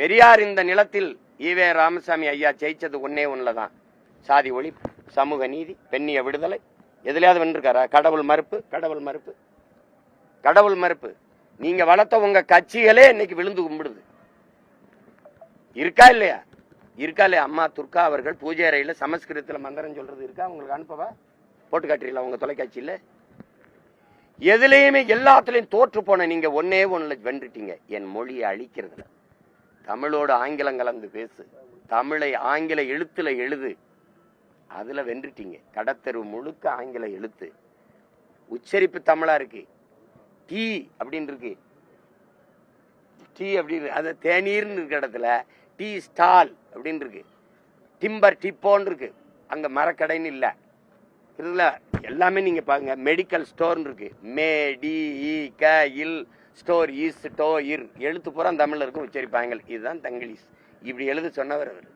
பெரியார் இந்த நிலத்தில் ஈவே ராமசாமி ஐயா ஜெயிச்சது ஒன்னே ஒண்ணுலதான் சாதி ஒழிப்பு சமூக நீதி பெண்ணிய விடுதலை. எதுலையாவது வென்றிருக்காரா கடவுள் மறுப்பு கடவுள் மறுப்பு. கடவுள் மறுப்பு. நீங்க வளர்த்த உங்க கட்சிகளே இன்னைக்கு விழுந்து கும்பிடுது. இருக்கா இல்லையா? இருக்கா இல்லையா? அம்மா துர்கா அவர்கள் பூஜை அறையில் சமஸ்கிருதத்துல மந்திரம் சொல்றது இருக்கா? உங்களுக்கு அனுப்பவா? போட்டு காட்டுறீங்களா உங்க தொலைக்காட்சியில? எதுலேயுமே எல்லாத்துலயும் தோற்று போன நீங்க ஒன்னே ஒண்ணுல வென்றுட்டீங்க. என் மொழியை அழிக்கிறதுல. தமிழோட ஆங்கிலம் கலந்து பேசு. தமிழை ஆங்கில எழுத்துல எழுது. அதுல வென்றுட்டீங்க. கடத்தெரு முழுக்க ஆங்கில எழுத்து. உச்சரிப்பு தமிழா இருக்கு. டீ அப்படின்னு இருக்கு டீ அப்படின்னு அது தேநீர்னு இருக்க இடத்துல டீ ஸ்டால் அப்படின்னு இருக்கு டிம்பர் டிப்போன்னு இருக்கு அங்க மரக்கடைன்னு இல்லை. இதுல எல்லாமே நீங்க பாருங்க. மெடிக்கல் ஸ்டோர்னு இருக்கு. மே டி இ க இல் ஸ்டோர் ஈஸ் டோ இர் எழுத்து பூரா தமிழில் இருக்கும். உச்சரிப்பாங்க இதுதான் தங்கிலீஷ் இப்படி எழுத சொன்னவர் அவர்.